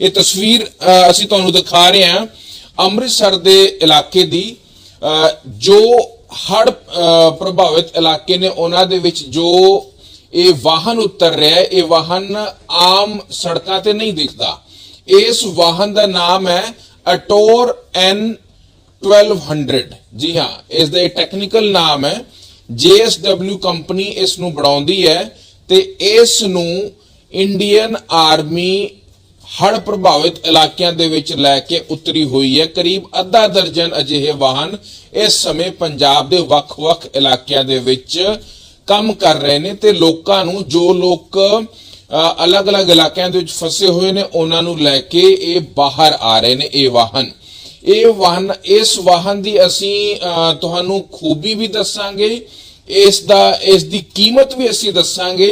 ਇਹ ਤਸਵੀਰ ਅਸੀਂ ਤੁਹਾਨੂੰ ਦਿਖਾ ਰਹੇ ਹਾਂ ਅੰਮ੍ਰਿਤਸਰ ਦੇ ਇਲਾਕੇ ਦੀ ਜੋ ਹੜ ਪ੍ਰਭਾਵਿਤ ਇਲਾਕੇ ਨੇ ਉਹਨਾਂ ਦੇ ਵਿੱਚ ਜੋ ਇਹ ਵਾਹਨ ਉਤਰ ਰਿਹਾ ਹੈ, ਇਹ ਵਾਹਨ ਆਮ ਸੜਕਾਂ ਤੇ ਨਹੀਂ ਦਿਖਦਾ। ਇਸ ਵਾਹਨ ਦਾ ਨਾਮ ਹੈ ਅਟੋਰ ਐਨ 1200 ਜੀ ਹਾਂ, ਇਸ ਦਾ ਟੈਕਨੀਕਲ ਨਾਮ ਹੈ। JSW ਕੰਪਨੀ ਇਸ ਨੂੰ ਬਣਾਉਂਦੀ ਹੈ ਤੇ ਇਸ ਨੂੰ ਇੰਡੀਅਨ ਆਰਮੀ ਹੜ੍ਹ ਪ੍ਰਭਾਵਿਤ ਇਲਾਕਿਆਂ ਦੇ ਵਿੱਚ ਲੈ ਕੇ ਉਤਰੀ ਹੋਈ ਹੈ। ਕਰੀਬ ਅੱਧਾ ਦਰਜਨ ਅਜਿਹੇ ਵਾਹਨ ਇਸ ਸਮੇਂ ਪੰਜਾਬ ਦੇ ਵੱਖ-ਵੱਖ ਇਲਾਕਿਆਂ ਦੇ ਵਿੱਚ ਕੰਮ ਕਰ ਰਹੇ ਨੇ ਤੇ ਲੋਕਾਂ ਨੂੰ ਜੋ ਲੋਕ ਅਲੱਗ-ਅਲੱਗ ਇਲਾਕਿਆਂ ਦੇ ਵਿੱਚ ਫਸੇ ਹੋਏ ਨੇ ਉਹਨਾਂ ਨੂੰ ਲੈ ਕੇ ਇਹ ਬਾਹਰ ਆ ਰਹੇ ਨੇ ਇਹ ਵਾਹਨ। ਇਹ ਵਾਹਨ ਇਸ ਵਾਹਨ ਦੀ ਅਸੀਂ ਅ, ਤੁਹਾਨੂੰ ਖੂਬੀ ਵੀ ਦੱਸਾਂਗੇ। ਇਸ ਦਾ ਇਸ ਦੀ ਕੀਮਤ ਵੀ ਅਸੀਂ ਦੱਸਾਂਗੇ।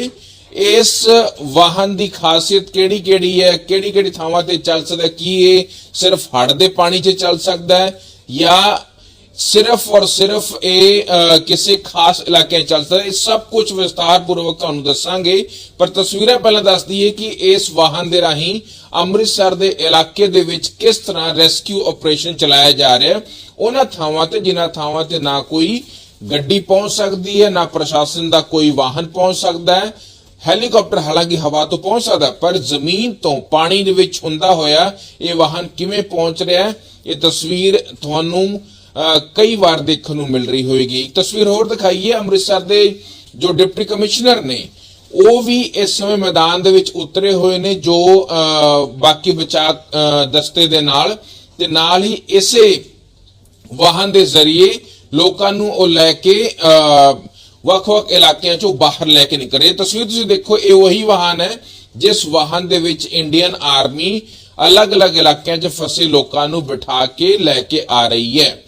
ਇਸ ਵਾਹਨ ਦੀ ਖਾਸੀਅਤ ਕਿਹੜੀ ਕਿਹੜੀ ਹੈ? ਕਿਹੜੀ ਕਿਹੜੀ ਥਾਵਾਂ ਤੇ ਚੱਲ ਸਕਦਾ ਕੀ ਇਹ ਸਿਰਫ ਹੜ ਦੇ ਪਾਣੀ 'ਚ ਚੱਲ ਸਕਦਾ ਹੈ ਜਾਂ ਸਿਰਫ ਔਰ ਸਿਰਫ ਇਹ ਅ, ਕਿਸੇ ਖਾਸ ਇਲਾਕੇ 'ਚ ਚੱਲ ਸਕਦਾ ਇਹ ਸਭ ਕੁਝ ਵਿਸਤਾਰਪੂਰਵਕ ਤੁਹਾਨੂੰ ਦੱਸਾਂਗੇ। ਪਰ ਤਸਵੀਰਾਂ ਪਹਿਲਾਂ ਦੱਸ ਦਈਏ ਕਿ ਇਸ ਵਾਹਨ ਦੇ ਰਾਹੀਂ ਅੰਮ੍ਰਿਤਸਰ ਦੇ ਇਲਾਕੇ ਦੇ ਵਿੱਚ ਕਿਸ ਤਰ੍ਹਾਂ ਰੈਸਕਿਊ ਆਪਰੇਸ਼ਨ ਚਲਾਇਆ ਜਾ ਰਿਹਾ ਉਹਨਾਂ ਥਾਵਾਂ ਤੇ ਜਿਨ੍ਹਾਂ ਥਾਵਾਂ ਤੇ ਨਾ ਕੋਈ ਗੱਡੀ ਪਹੁੰਚ ਸਕਦੀ ਹੈ ਨਾ ਪ੍ਰਸ਼ਾਸਨ ਦਾ ਕੋਈ ਵਾਹਨ ਪਹੁੰਚ ਸਕਦਾ ਹੈ ਹੈਲੀਕਾਪਟਰ ਹਾਲਾਂਕਿ ਹਵਾ ਤੋਂ ਪਹੁੰਚ ਸਕਦਾ ਹੈ, ਪਰ ਜ਼ਮੀਨ ਤੋਂ ਪਾਣੀ ਦੇ ਵਿੱਚ ਹੁੰਦਾ ਹੋਇਆ ਇਹ ਵਾਹਨ ਕਿਵੇਂ ਪਹੁੰਚ ਰਿਹਾ ਹੈ ਇਹ ਤਸਵੀਰ ਤੁਹਾਨੂੰ ਕਈ ਵਾਰ ਦੇਖਣ ਨੂੰ ਮਿਲ ਰਹੀ ਹੋਵੇਗੀ। ਇੱਕ ਤਸਵੀਰ ਹੋਰ ਦਿਖਾਈਏ ਅੰਮ੍ਰਿਤਸਰ ਦੇ ਜੋ ਡਿਪਟੀ ਕਮਿਸ਼ਨਰ ਨੇ ਉਹ ਵੀ ਇਸ ਸਮੇਂ ਮੈਦਾਨ ਦੇ ਵਿੱਚ ਉਤਰੇ ਹੋਏ ਨੇ ਜੋ ਬਾਕੀ ਬਚਾਅ ਦਸਤੇ ਦੇ ਨਾਲ ਤੇ ਨਾਲ ਹੀ ਇਸੇ ਵਾਹਨ ਦੇ ਜ਼ਰੀਏ ਲੋਕਾਂ ਨੂੰ ਉਹ ਲੈ ਕੇ ਅਹ, ਵੱਖ-ਵੱਖ ਇਲਾਕਿਆਂ ਚੋਂ ਬਾਹਰ ਲੈ ਕੇ ਨਿਕਲ। ਰਹੇ ਤਸਵੀਰ ਤੁਸੀਂ ਦੇਖੋ, ਇਹ ਉਹੀ ਵਾਹਨ ਹੈ ਜਿਸ ਵਾਹਨ ਦੇ ਵਿੱਚ ਇੰਡੀਅਨ ਆਰਮੀ ਅਲੱਗ-ਅਲੱਗ ਇਲਾਕਿਆਂ 'ਚ ਫਸੇ ਲੋਕਾਂ ਨੂੰ ਬਿਠਾ ਕੇ ਲੈ ਕੇ ਆ ਰਹੀ ਹੈ।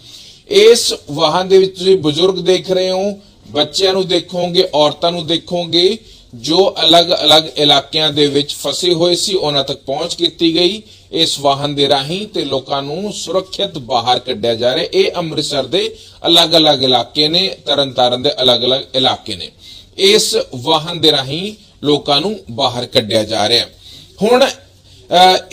ਇਸ ਵਾਹਨ ਦੇ ਵਿੱਚ ਤੁਸੀਂ ਬਜ਼ੁਰਗ ਦੇਖ ਰਹੇ ਹੋ, ਬੱਚਿਆਂ ਨੂੰ ਦੇਖੋਗੇ, ਔਰਤਾਂ ਨੂੰ ਦੇਖੋਗੇ, ਜੋ ਅਲੱਗ-ਅਲੱਗ ਇਲਾਕਿਆਂ ਦੇ ਵਿੱਚ ਫਸੇ ਹੋਏ ਸੀ, ਉਹਨਾਂ ਤੱਕ ਪਹੁੰਚ ਕੀਤੀ ਗਈ। ਇਸ ਵਾਹਨ ਦੇ ਰਾਹੀਂ ਤੇ ਲੋਕਾਂ ਨੂੰ ਸੁਰੱਖਿਅਤ ਬਾਹਰ ਕੱਢਿਆ ਜਾ ਰਿਹਾ ਇਹ ਅੰਮ੍ਰਿਤਸਰ ਦੇ ਅਲੱਗ-ਅਲੱਗ ਇਲਾਕੇ ਨੇ ਤਰਨਤਾਰਨ ਦੇ ਅਲੱਗ-ਅਲੱਗ ਇਲਾਕੇ ਨੇ। ਇਸ ਵਾਹਨ ਦੇ ਰਾਹੀਂ ਲੋਕਾਂ ਨੂੰ ਬਾਹਰ ਕੱਢਿਆ ਜਾ ਰਿਹਾ ਹੁਣ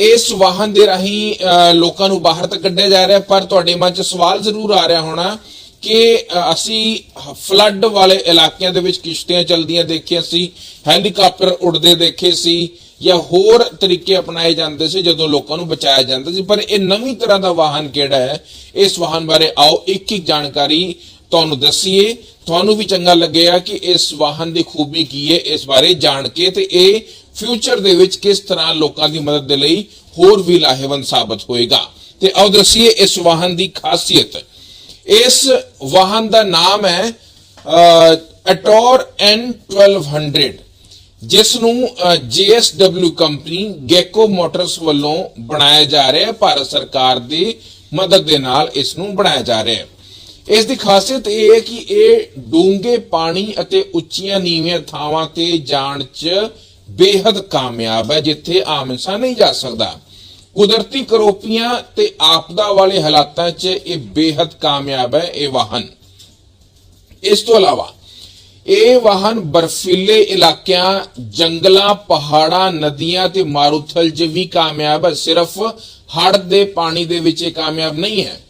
ਇਸ ਵਾਹਨ ਦੇ ਰਾਹੀਂ ਅ, ਲੋਕਾਂ ਨੂੰ ਬਾਹਰ ਤਾਂ ਕੱਢਿਆ ਜਾ ਰਿਹਾ ਪਰ ਤੁਹਾਡੇ ਮਨ 'ਚ ਸਵਾਲ ਜ਼ਰੂਰ ਆ ਰਿਹਾ ਹੋਣਾ ਕਿ ਅਸੀਂ ਫਲੱਡ ਵਾਲੇ ਇਲਾਕਿਆਂ ਦੇ ਵਿੱਚ ਕਿਸ਼ਤੀਆਂ ਚਲਦੀਆਂ ਦੇਖੀਆਂ ਸੀ ਹੈਲੀਕਾਪਟਰ ਉੱਡਦੇ ਦੇਖੇ ਸੀ ਜਾਂ ਹੋਰ ਤਰੀਕੇ ਅਪਣਾਏ ਜਾਂਦੇ ਸੀ, ਜਦੋਂ ਲੋਕਾਂ ਨੂੰ ਬਚਾਇਆ ਜਾਂਦਾ ਸੀ। ਪਰ ਇਹ ਨਵੀਂ ਤਰ੍ਹਾਂ ਦਾ ਵਾਹਨ ਕਿਹੜਾ ਹੈ? ਇਸ ਵਾਹਨ ਬਾਰੇ ਆਓ, ਇੱਕ ਇੱਕ ਜਾਣਕਾਰੀ ਤੁਹਾਨੂੰ ਦੱਸੀਏ। ਤੁਹਾਨੂੰ ਵੀ ਚੰਗਾ ਲੱਗੇਗਾ ਕਿ ਇਸ ਵਾਹਨ ਦੀ ਖੂਬੀ ਕੀ ਹੈ, ਇਸ ਬਾਰੇ ਜਾਣ ਕੇ ਤੇ ਇਹ ਫਿਊਚਰ ਦੇ ਵਿੱਚ ਕਿਸ ਤਰ੍ਹਾਂ ਲੋਕਾਂ ਦੀ ਮਦਦ ਦੇ ਲਈ ਹੋਰ ਵੀ ਲਾਹੇਵੰਦ ਸਾਬਤ ਹੋਏਗਾ। ਤੇ ਆਓ ਦੱਸੀਏ ਇਸ ਵਾਹਨ ਦੀ ਖਾਸੀਅਤ। ਇਸ ਵਾਹਨ ਦਾ ਨਾਮ ਹੈ ਅਟੋਰ N1200 ਜਿਸ ਨੂੰ JSW ਕੰਪਨੀ ਗੈਕੋ ਮੋਟਰਸ ਵੱਲੋਂ ਬਣਾਇਆ ਜਾ ਰਿਹਾ ਹੈ, ਭਾਰਤ ਸਰਕਾਰ ਦੀ ਮਦਦ ਦੇ ਨਾਲ ਇਸ ਨੂੰ ਬਣਾਇਆ ਜਾ ਰਿਹਾ ਹੈ। ਇਸ ਦੀ ਖਾਸੀਅਤ ਇਹ ਹੈ ਕਿ ਇਹ ਡੂੰਘੇ ਪਾਣੀ ਅਤੇ ਉੱਚੀਆਂ ਨੀਵੀਆਂ ਥਾਵਾਂ ਤੇ ਜਾਣ 'ਚ ਬੇਹਦ ਕਾਮਯਾਬ ਹੈ, ਜਿੱਥੇ ਆਮ ਇਨਸਾਨ ਨਹੀਂ ਜਾ ਸਕਦਾ। ਕੁਦਰਤੀ ਕਰੋਪੀਆਂ ਤੇ ਆਪਦਾ ਵਾਲੇ ਹਾਲਾਤਾਂ 'ਚ ਇਹ ਬੇਹਦ ਕਾਮਯਾਬ ਹੈ, ਇਹ ਵਾਹਨ। ਇਸ ਤੋਂ ਇਲਾਵਾ ਇਹ ਵਾਹਨ ਬਰਫੀਲੇ ਇਲਾਕਿਆਂ, ਜੰਗਲਾਂ, ਪਹਾੜਾਂ, ਨਦੀਆਂ ਤੇ ਮਾਰੂਥਲ 'ਚ ਵੀ ਕਾਮਯਾਬ ਹੈ। ਸਿਰਫ ਹੜ੍ਹ ਦੇ ਪਾਣੀ ਦੇ ਵਿੱਚ ਇਹ ਕਾਮਯਾਬ ਨਹੀਂ ਹੈ।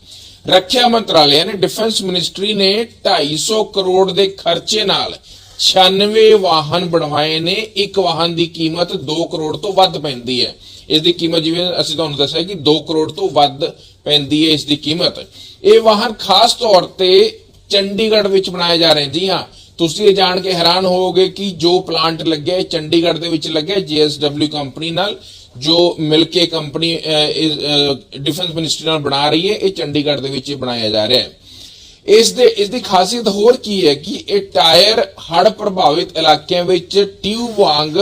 ਰੱਖਿਆ ਮੰਤਰਾਲੇ ਨੇ ਡਿਫੈਂਸ ਮਿਨਿਸਟਰੀ ਨੇ 250 ਕਰੋੜ ਦੇ ਖਰਚੇ ਨਾਲ 96 ਵਾਹਨ ਬਣਵਾਏ ਨੇ। ਇੱਕ ਵਾਹਨ ਦੀ ਕੀਮਤ 2 ਕਰੋੜ ਤੋਂ ਵੱਧ ਪੈਂਦੀ ਹੈ। ਇਸ ਦੀ ਕੀਮਤ ਜਿਵੇਂ ਅਸੀਂ ਤੁਹਾਨੂੰ ਦੱਸਿਆ ਕਿ 2 ਕਰੋੜ ਤੋਂ ਵੱਧ ਪੈਂਦੀ ਹੈ ਇਸ ਦੀ ਕੀਮਤ। ਇਹ ਵਾਹਨ ਖਾਸ ਤੌਰ ਤੇ ਚੰਡੀਗੜ੍ਹ ਵਿੱਚ ਬਣਾਏ ਜਾ ਰਹੇ ਜੀ ਹਾਂ। ਤੁਸੀਂ ਇਹ ਜਾਣ ਕੇ ਹੈਰਾਨ ਹੋਵੋਗੇ ਕਿ ਜੋ ਪਲਾਂਟ ਲੱਗਿਆ ਹੈ ਚੰਡੀਗੜ੍ਹ ਦੇ ਵਿੱਚ ਲੱਗਿਆ ਜੀਐਸਡਬਲਯੂ ਕੰਪਨੀ ਨਾਲ, ਜੋ ਮਿਲ ਕੇ ਕੰਪਨੀ ਡਿਫੈਂਸ ਮਿਨਿਸਟਰੀ ਨਾਲ ਬਣਾ ਰਹੀ ਹੈ, ਇਹ ਚੰਡੀਗੜ੍ਹ ਦੇ ਵਿੱਚ ਬਣਾਇਆ ਜਾ ਰਿਹਾ ਹੈ। ਇਸ ਦੇ, ਇਸ ਦੀ ਖਾਸੀਅਤ ਹੋਰ ਕੀ ਹੈ ਕਿ ਇਹ ਟਾਇਰ ਹੜ ਪ੍ਰਭਾਵਿਤ ਇਲਾਕਿਆਂ ਵਿੱਚ ਟਿਊਬ ਵਾਂਗ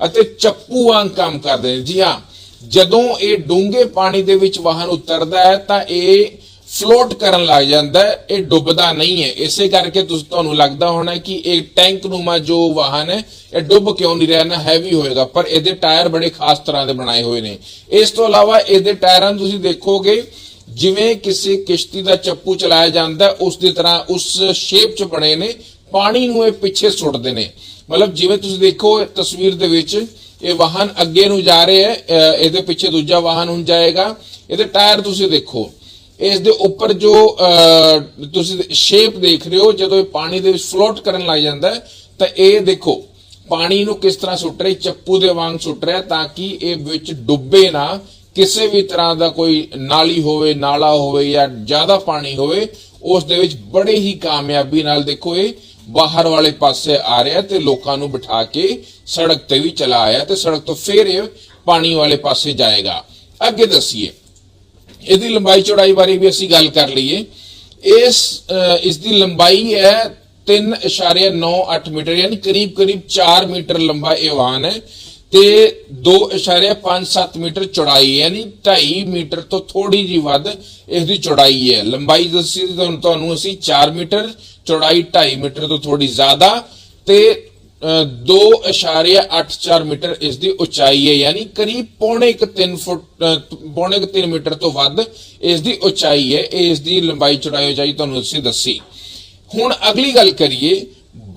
ਅਤੇ ਚੱਪੂ ਵਾਂਗ ਕੰਮ ਕਰਦੇ ਨੇ। ਜੀ ਹਾਂ, ਜਦੋਂ ਇਹ ਡੂੰਘੇ ਪਾਣੀ ਦੇ ਵਿੱਚ ਵਾਹਨ ਉਤਰਦਾ ਹੈ, ਤਾਂ ਇਹ ਫਲੋਟ ਕਰਨ ਲੱਗ ਜਾਂਦਾ ਹੈ ਇਹ ਡੁੱਬਦਾ ਨਹੀਂ ਹੈ। ਇਸੇ ਕਰਕੇ ਤੁਸੀਂ ਤੁਹਾਨੂੰ ਲੱਗਦਾ ਹੋਣਾ ਕਿ ਇਹ ਟੈਂਕ ਨੂਮਾ ਜੋ ਵਾਹਨ ਹੈ ਇਹ ਡੁੱਬ ਕਿਉਂ ਨਹੀਂ ਰਿਹਾ? ਨਾ ਹੈਵੀ ਹੋਏਗਾ ਪਰ ਇਹਦੇ ਟਾਇਰ ਬੜੇ ਖਾਸ ਤਰ੍ਹਾਂ ਦੇ ਬਣਾਏ ਹੋਏ ਨੇ। ਇਸ ਤੋਂ ਇਲਾਵਾ ਇਹਦੇ ਟਾਇਰਾਂ ਤੁਸੀਂ ਦੇਖੋਗੇ ਜਿਵੇਂ ਕਿਸੇ ਕਿਸ਼ਤੀ ਦਾ ਚੱਪੂ ਚਲਾਇਆ ਜਾਂਦਾ ਹੈ, ਉਸ ਦੀ ਤਰ੍ਹਾਂ ਉਸ ਸ਼ੇਪ 'ਚ ਬਣੇ ਨੇ ਪਾਣੀ ਨੂੰ ਇਹ ਪਿੱਛੇ ਸੁੱਟਦੇ ਨੇ। ਮਤਲਬ ਜਿਵੇਂ ਤੁਸੀਂ ਦੇਖੋ ਤਸਵੀਰ ਦੇ ਵਿੱਚ ਇਹ ਵਾਹਨ ਅੱਗੇ ਨੂੰ ਜਾ ਰਿਹਾ ਹੈ ਅਹ ਇਹਦੇ ਪਿੱਛੇ ਦੂਜਾ ਵਾਹਨ ਹੁਣ ਜਾਏਗਾ। ਇਹਦੇ ਟਾਇਰ ਤੁਸੀਂ ਦੇਖੋ। ਇਸ ਦੇ ਉੱਪਰ ਜੋ ਅਹ, ਤੁਸੀਂ ਸ਼ੇਪ ਦੇਖ ਰਹੇ ਹੋ ਜਦੋਂ ਇਹ ਪਾਣੀ ਦੇ ਵਿੱਚ ਫਲੋਟ ਕਰਨ ਲੱਗ ਜਾਂਦਾ ਤਾਂ ਇਹ ਦੇਖੋ ਪਾਣੀ ਨੂੰ ਕਿਸ ਤਰ੍ਹਾਂ ਸੁੱਟ ਰਿਹਾ ਚੱਪੂ ਦੇ ਵਾਂਗ ਸੁੱਟ ਰਿਹਾ ਤਾਂ ਕਿ ਇਹ ਵਿੱਚ ਡੁੱਬੇ ਨਾ ਕਿਸੇ ਵੀ ਤਰ੍ਹਾਂ ਦਾ ਕੋਈ ਨਾਲੀ ਹੋਵੇ ਨਾਲਾ ਹੋਵੇ ਜਾਂ ਜ਼ਿਆਦਾ ਪਾਣੀ ਹੋਵੇ ਉਸ ਦੇ ਵਿੱਚ ਬੜੇ ਹੀ ਕਾਮਯਾਬੀ ਨਾਲ ਦੇਖੋ ਇਹ ਬਾਹਰ ਵਾਲੇ ਪਾਸੇ ਆ ਰਿਹਾ ਤੇ ਲੋਕਾਂ ਨੂੰ ਬਿਠਾ ਕੇ ਸੜਕ ਤੇ ਵੀ ਚਲਾ ਆਇਆ ਤੇ ਸੜਕ ਤੋਂ ਫੇਰ ਇਹ ਪਾਣੀ ਵਾਲੇ ਪਾਸੇ ਜਾਏਗਾ। ਅੱਗੇ ਦੱਸੀਏ ਇਹਦੀ ਲੰਬਾਈ ਚੌੜਾਈ ਬਾਰੇ ਵੀ ਅਸੀਂ ਗੱਲ ਕਰ ਲਈਏ। ਇਸ ਇਸ ਦੀ ਲੰਬਾਈ ਹੈ 3.98 ਮੀਟਰ, ਯਾਨੀ ਕਰੀਬ ਕਰੀਬ 4 ਮੀਟਰ ਲੰਬਾ ਇਹ ਵਾਹਨ ਹੈ ਤੇ 2.57 ਮੀਟਰ ਚੌੜਾਈ ਯਾਨੀ 2.5 ਮੀਟਰ ਤੋਂ ਥੋੜੀ ਜੀ ਵੱਧ ਇਸ ਦੀ ਚੌੜਾਈ ਹੈ। ਲੰਬਾਈ ਦੱਸੀ ਤੁਹਾਨੂੰ ਅਸੀਂ 4 ਮੀਟਰ, ਚੌੜਾਈ 2.5 ਮੀਟਰ ਤੋਂ ਥੋੜੀ ਜ਼ਿਆਦਾ ਤੇ 2.84 ਮੀਟਰ ਇਸ ਦੀ ਉਚਾਈ ਹੈ, ਯਾਨੀ ਕਰੀਬ ਪੌਣੇ 3 ਫੁੱਟ ਪੌਣੇ 3 ਮੀਟਰ ਤੋਂ ਵੱਧ ਇਸ ਦੀ ਉਚਾਈ ਹੈ ਇਸ ਦੀ ਲੰਬਾਈ ਚੌੜਾਈ ਉਚਾਈ ਤੁਹਾਨੂੰ ਅਸੀਂ ਦੱਸੀ। ਹੁਣ ਅਗਲੀ ਗੱਲ ਕਰੀਏ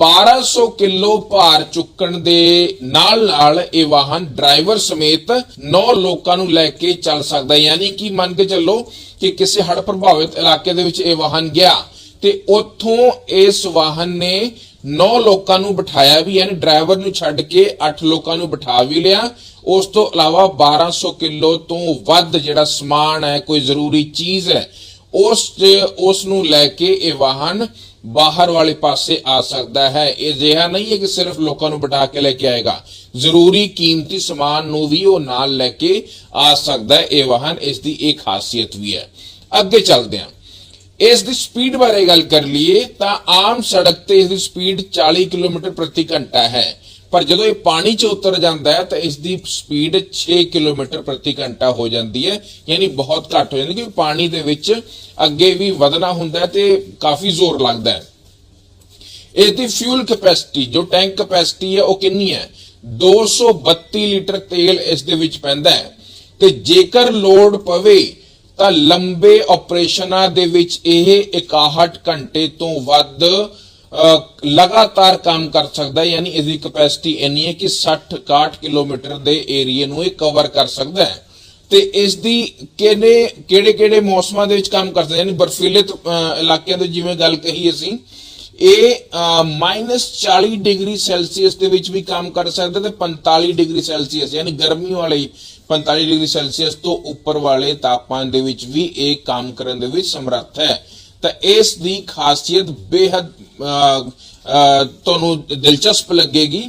1200 ਕਿਲੋ ਭਾਰ ਚੁੱਕਣ ਦੇ ਨਾਲ ਨਾਲ ਇਹ ਵਾਹਨ ਡਰਾਈਵਰ ਸਮੇਤ 9 ਲੋਕਾਂ ਨੂੰ ਲੈ ਕੇ ਚੱਲ ਸਕਦਾ ਹੈ। ਯਾਨੀ ਕਿ ਮੰਨ ਕੇ ਚੱਲੋ ਕਿ ਕਿਸੇ ਹੜ੍ਹ ਪ੍ਰਭਾਵਿਤ ਇਲਾਕੇ ਦੇ ਵਿੱਚ ਇਹ ਵਾਹਨ ਗਿਆ ਤੇ ਉੱਥੋਂ ਇਸ ਵਾਹਨ ਨੇ 9 ਲੋਕਾਂ ਨੂੰ ਬਿਠਾਇਆ ਵੀ ਯਾਨੀ ਡਰਾਈਵਰ ਨੂੰ ਛੱਡ ਕੇ 8 ਲੋਕਾਂ ਨੂੰ ਬਿਠਾ ਵੀ ਲਿਆ। ਉਸ ਤੋਂ ਇਲਾਵਾ 1200 ਕਿਲੋ ਤੋਂ ਵੱਧ ਜਿਹੜਾ ਸਮਾਨ ਹੈ, ਕੋਈ ਜ਼ਰੂਰੀ ਚੀਜ਼ ਹੈ, ਉਸ ਉਸ ਨੂੰ ਲੈ ਕੇ ਇਹ ਵਾਹਨ ਬਾਹਰ ਵਾਲੇ ਪਾਸੇ ਆ ਸਕਦਾ ਹੈ। ਇਹ ਜਿਹਾ ਨਹੀਂ ਹੈ ਕਿ ਸਿਰਫ ਲੋਕਾਂ ਨੂੰ ਬਿਠਾ ਕੇ ਲੈ ਕੇ ਆਏਗਾ। ਜ਼ਰੂਰੀ ਕੀਮਤੀ ਸਮਾਨ ਨੂੰ ਵੀ ਉਹ ਨਾਲ ਲੈ ਕੇ ਆ ਸਕਦਾ ਹੈ। ਇਹ ਵਾਹਨ, ਇਸ ਦੀ ਇੱਕ ਖਾਸੀਅਤ ਵੀ ਹੈ। ਅੱਗੇ ਚੱਲਦੇ ਹਾਂ। ਇਸ ਦੀ ਸਪੀਡ ਬਾਰੇ ਗੱਲ ਕਰ ਲਈਏ ਤਾਂ ਆਮ ਸੜਕ ਤੇ ਇਸ ਦੀ ਸਪੀਡ 40 ਕਿਲੋਮੀਟਰ ਪ੍ਰਤੀ ਘੰਟਾ ਹੈ। ਪਰ ਜਦੋਂ ਇਹ ਪਾਣੀ 'ਚ ਉਤਰ ਜਾਂਦਾ ਹੈ ਤਾਂ ਇਸ ਦੀ ਸਪੀਡ 6 ਕਿਲੋਮੀਟਰ ਪ੍ਰਤੀ ਘੰਟਾ ਹੋ ਜਾਂਦੀ ਹੈ, ਯਾਨੀ ਬਹੁਤ ਘੱਟ ਹੋ ਜਾਂਦੀ ਕਿਉਂਕਿ ਪਾਣੀ ਦੇ ਵਿੱਚ ਅੱਗੇ ਵੀ ਵਧਣਾ ਹੁੰਦਾ ਤੇ ਕਾਫੀ ਜ਼ੋਰ ਲੱਗਦਾ ਹੈ। ਇਸ ਦੀ ਫਿਊਲ ਕੈਪੈਸਿਟੀ ਜੋ ਟੈਂਕ ਕੈਪੈਸਿਟੀ ਹੈ, ਉਹ ਕਿੰਨੀ ਹੈ? 232 ਲੀਟਰ ਤੇਲ ਇਸ ਦੇ ਵਿੱਚ ਪੈਂਦਾ ਹੈ। ਤੇ ਜੇਕਰ ਲੋਡ ਪਵੇ ਤਾਂ ਲੰਬੇ ਆਪਰੇਸ਼ਨਾਂ ਦੇ ਵਿੱਚ ਇਹ 61 ਘੰਟੇ ਤੋਂ ਵੱਧ ਲਗਾਤਾਰ ਕੰਮ ਕਰ ਸਕਦਾ ਹੈ। ਯਾਨੀ ਇਸ ਦੀ ਕੈਪੈਸਿਟੀ ਇੰਨੀ ਹੈ ਕਿ 60 61 ਕਿਲੋਮੀਟਰ ਦੇ ਏਰੀਏ ਨੂੰ ਇਹ ਕਵਰ ਕਰ ਸਕਦਾ ਹੈ। ਤੇ ਇਸ ਦੀ ਕਿਹੜੇ ਕਿਹੜੇ ਕਿਹੜੇ ਮੌਸਮਾਂ ਦੇ ਵਿੱਚ ਕੰਮ ਕਰ ਸਕਦਾ ਯਾਨੀ ਬਰਫੀਲੇ ਅਹ, ਇਲਾਕਿਆਂ ਦੇ ਜਿਵੇਂ ਗੱਲ ਕਹੀ ਅਸੀਂ ਇਹ -40 ਡਿਗਰੀ ਸੈਲਸੀਅਸ ਦੇ ਵਿੱਚ ਵੀ ਕੰਮ ਕਰ ਸਕਦਾ ਤੇ 45 ਡਿਗਰੀ ਸੈਲਸੀਅਸ ਯਾਨੀ ਗਰਮੀ ਵਾਲੇ 45 ਡਿਗਰੀ ਸੈਲਸੀਅਸ ਤੋਂ ਉੱਪਰ ਵਾਲੇ ਤਾਪਮਾਨ ਦੇ ਵਿੱਚ ਵੀ ਇਹ ਕੰਮ ਕਰਨ ਦੇ ਵਿੱਚ ਸਮਰੱਥ ਹੈ। ਤਾਂ ਇਸ ਦੀ ਖਾਸੀਅਤ ਬੇहद ਤੁਹਾਨੂੰ ਦਿਲਚਸਪ ਲੱਗੇਗੀ।